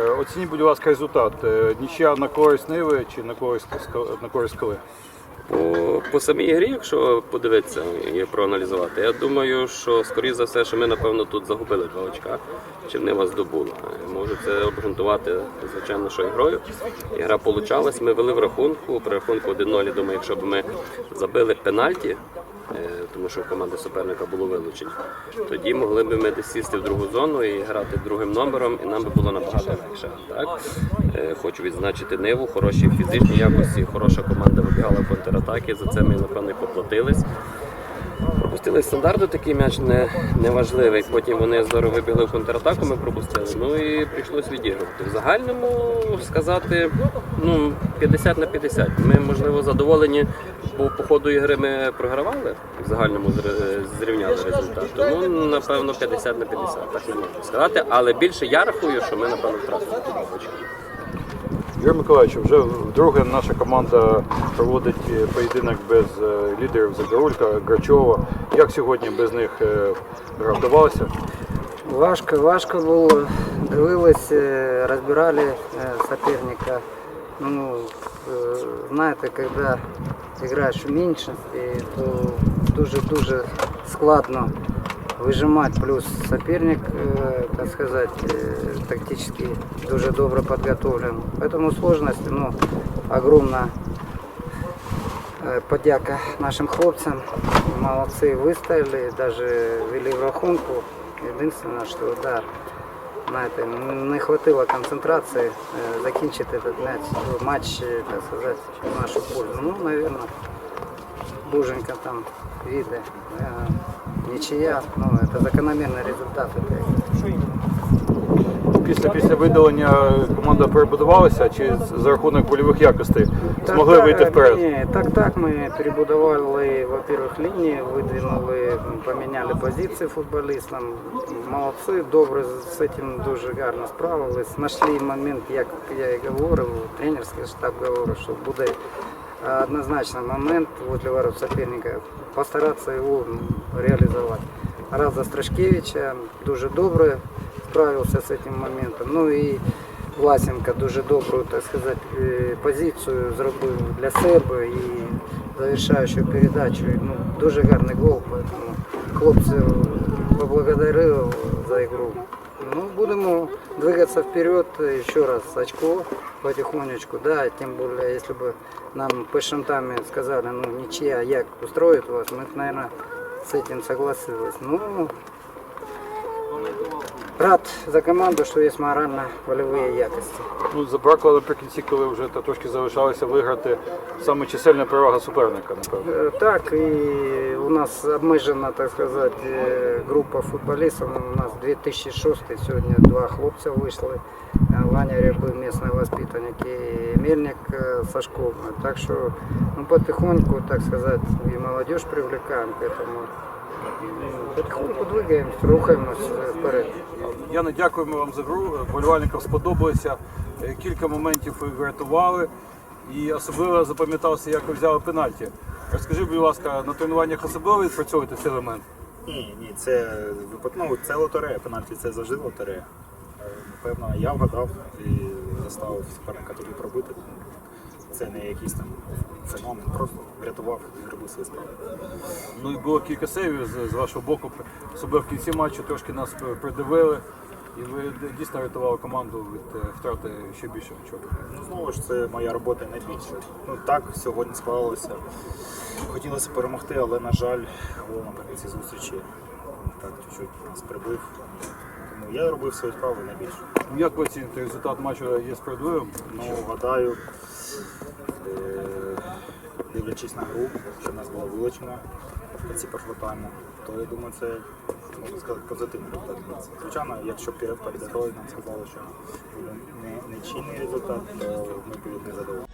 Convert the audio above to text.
Е, Оцініть, будь ласка, результат. Е, Нічия на користь Ниви чи на користь, на користь Скали? По, по самій грі, якщо подивитися і проаналізувати, я думаю, що скоріше за все, що ми напевно тут загубили два очка, чим вас здобули. Е, Можу це обґрунтувати, звичайно, що ігрою. Ігра получалась, ми вели в рахунку, при рахунку 1-0, думаю, якщо б ми забили пенальті, тому що команди суперника було вилучення, тоді могли б ми десь сісти в другу зону і грати другим номером, і нам би було набагато легше. Так? Е, Хочу відзначити Ниву, хороші фізичні якості, хороша команда вибігала в контратаки, за це ми, напевно, поплатились. Пропустили стандарт, такий м'яч не, неважливий. Потім вони здорово вибігли в контратаку, ми пропустили. Ну і прийшлось відігрувати. В загальному сказати ну, 50 на 50. Ми, можливо, задоволені, бо по ходу ігри ми програвали, в загальному зрівняли результат. Тому, напевно, 50 на 50, так і можна сказати. Але більше я рахую, що ми, напевно, втратили. Юрій Миколаївич, вже вдруге наша команда проводить е, поєдинок без е, лідерів Загорулька, Грачова. Як сьогодні без них е. Важко, важко було. Дивились, е, розбирали соперника. Ну, е, знаєте, коли граєш меншості, то дуже-дуже складно вижимати. Плюс соперник, е, так сказати, е, тактически дуже добре підготовлен. Поэтому сложность, ну, огромна. Е, Подяка нашим хлопцям. Молодці вистояли, даже вели в рахунку. Єдине, що да, знаєте, не хватило концентрації е, закінчити этот мяч, матч, е, так сказати, в нашу пользу. Ну, наверное, Буженька там видно. Нічия, ну, це закономірний результат. Это Після після видалення команда перебудувалася чи за рахунок больових якостей змогли Так, вийти вперед? Ні, так, так, ми перебудували, во-первых, лінії, видвинули, поміняли позиції футболістам. Молодці, добре з цим дуже гарно справились. Знайшли момент, як я і говорив, тренерський штаб говорив, що буде однозначно момент возле ворот соперника, постаратися його реалізувати. Раз за Страшкевича дуже добре справився з цим моментом. Ну і Власенко дуже добру, так сказати, е, позицію зробив для себе і завершаючу передачу. Ну, дуже гарний гол, тому хлопців поблагодарив за ігру. Ну, будемо двигатися вперед ще раз очко потихонечку, да, тем более, если бы нам першим таймі сказали, ну ничья, як устроит вас, мы, наверное, с этим согласились. Ну, рад за команду, що є морально-вольові якості. Ну, забракло наприкінці, коли вже та трошки залишалося виграти саме чисельна перевага суперника, напевно. Е, Так, і у нас обмежена, так сказати, е, група футболістів. У нас 2006 сьогодні два хлопця вийшли. Е, Ваня Рябий, місний воспитанник і Мельник е, Сашко. Так що ну, потихоньку, так сказати, і молодежь привлекаємо к этому. Потихоньку двигаємося, рухаємося вперед. Яна, дякуємо вам за гру. Вболівальникам сподобалося. Кілька моментів ви врятували. І особливо запам'ятався, як ви взяли пенальті. Розкажи, будь ласка, на тренуваннях особливо відпрацьовуєте цей елемент? Ні, ні, це випадково, це лотерея, пенальті це завжди лотерея. Е, Напевно, я вгадав і заставив суперника тоді пробити. Це не якийсь там феномен, просто врятував і зробив свою справу. Ну і було кілька сейвів з, з вашого боку. Особливо в кінці матчу трошки нас придивили. І ви дійсно рятували команду від е, втрати ще більше очок. Ну, знову ж це моя робота найбільше. Ну так, сьогодні склалося. Хотілося перемогти, але, на жаль, гол наприкінці зустрічі так чуть-чуть нас прибив. Тому я робив свою справу найбільше. Ну, Як ви оціните результат матчу є справедливим? Ну, гадаю, е, дивлячись на гру, що в нас була вилучена першого тайму, то я думаю, це можна сказати позитивний результат. Звичайно, якщо перед перед грою нам сказали, що буде не, не чинний результат, то ми б не задоволені.